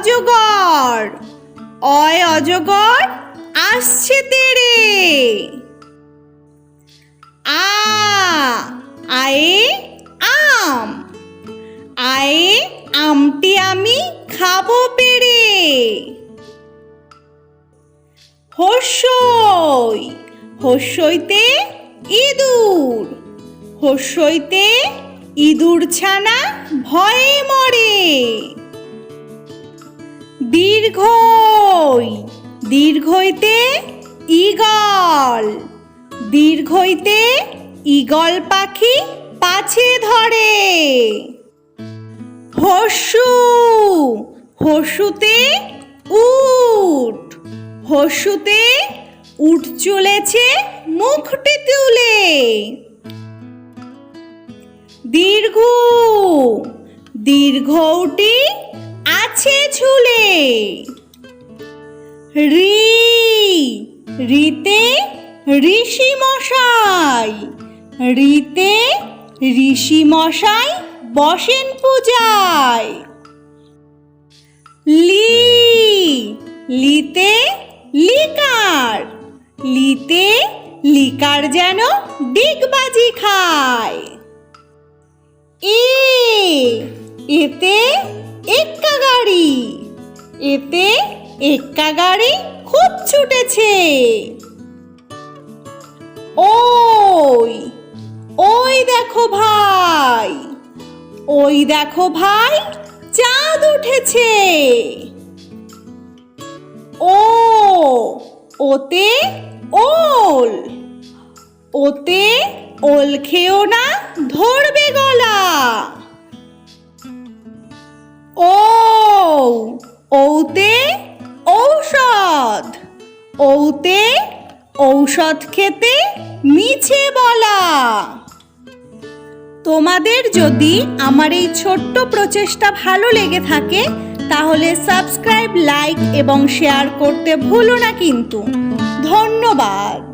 অজগর। অয় অজগর, আসছে তেরে আ, আয়ে আম। আয়ে আমটি আমি খাব পেরে হস্যই হস্যইতে ইঁদুর। হস্যইতে ইঁদুর ছানা ভয়ে মরে। দীর্ঘই, দীর্ঘইতে ঈগল দীর্ঘইতে ঈগল পাখি পাছে ধরে। হসু, হসুতে উট হসুতে উট চলেছে মুখটি তুলে। দীর্ঘ দীর্ঘটি আছে ঝুলে। রি, রিতে ঋষি মশাই, রিতে ঋষি মশাই বসেন পূজায়। লি, লিতে লিকার লিতে লিকার যেন ডিগবাজি খায়। এ, এতে এতে এক্কা গাড়ি খুব ছুটেছে। ওই ওই দেখো ভাই, ওই দেখো ভাই, চাঁদ উঠেছে। ও, ওতে ওল ওতে ওল খেও না ধরবে ঔতে ঔষধ খেতে মিছে বলা। তোমাদের যদি আমার এই ছোট্ট প্রচেষ্টা ভালো লেগে থাকে, তাহলে সাবস্ক্রাইব, লাইক এবং শেয়ার করতে ভুলো না কিন্তু। ধন্যবাদ।